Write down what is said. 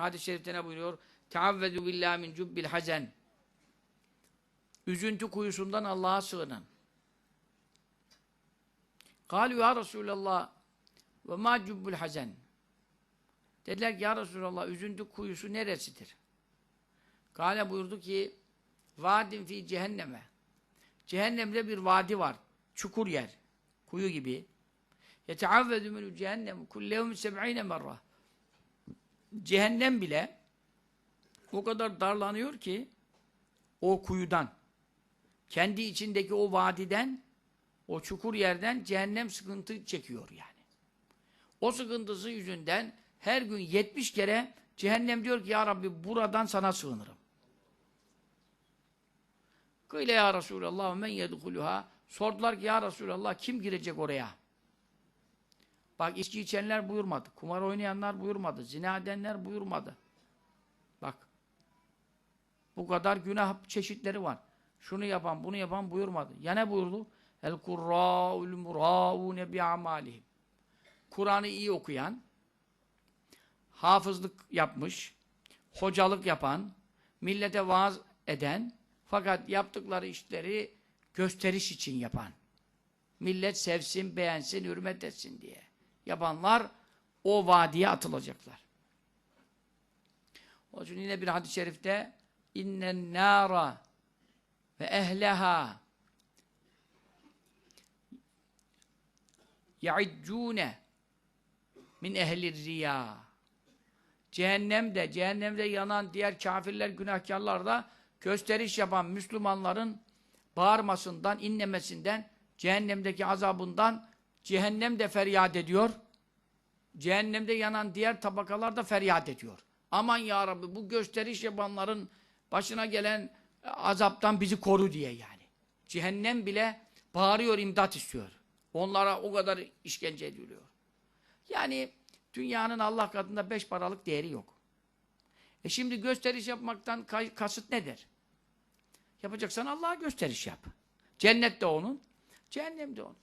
Hadis-i şerifte ne buyuruyor? Teavvezu billahi min cubbil hazen. Üzüntü kuyusundan Allah'a sığının. Kalu ya Resulallah ve ma cubbul hazen. Dediler ki ya Resulallah üzüntü kuyusu neresidir? Kale buyurdu ki vadin fi cehenneme. Cehennemde bir vadi var. Çukur yer. Kuyu gibi. Yeteavvezu minü cehennem kullevmi seb'ine merra. Cehennem bile o kadar darlanıyor ki o kuyudan kendi içindeki o vadiden o çukur yerden cehennem sıkıntı çekiyor yani. O sıkıntısı yüzünden her gün 70 kere cehennem diyor ki ya Rabbi buradan sana sığınırım. Kıyle ya Resulallah men yedhuluha sordular ki ya Resulallah kim girecek oraya? Bak içki içenler buyurmadı. Kumar oynayanlar buyurmadı. Zina edenler buyurmadı. Bak. Bu kadar günah çeşitleri var. Şunu yapan, bunu yapan buyurmadı. Ya ne buyurdu? El kurra'ul mura'une bi'amalihim. Kur'an'ı iyi okuyan, hafızlık yapmış, hocalık yapan, millete vaaz eden, fakat yaptıkları işleri gösteriş için yapan. Millet sevsin, beğensin, hürmet etsin diye. Yapanlar o vadiye atılacaklar. O için yine bir hadis-i şerifte innen nara ve ehleha ya'iccune min ehlir riya cehennemde, cehennemde yanan diğer kafirler, günahkarlar da gösteriş yapan Müslümanların bağırmasından, inlemesinden, cehennemdeki azabından cehennem de feryat ediyor. Cehennemde yanan diğer tabakalar da feryat ediyor. Aman ya Rabbi bu gösteriş yapanların başına gelen azaptan bizi koru diye yani. Cehennem bile bağırıyor, imdat istiyor. Onlara o kadar işkence ediliyor. Yani dünyanın Allah katında beş paralık değeri yok. E şimdi gösteriş yapmaktan kasıt nedir? Yapacaksan Allah'a gösteriş yap. Cennet de onun, cehennem de onun.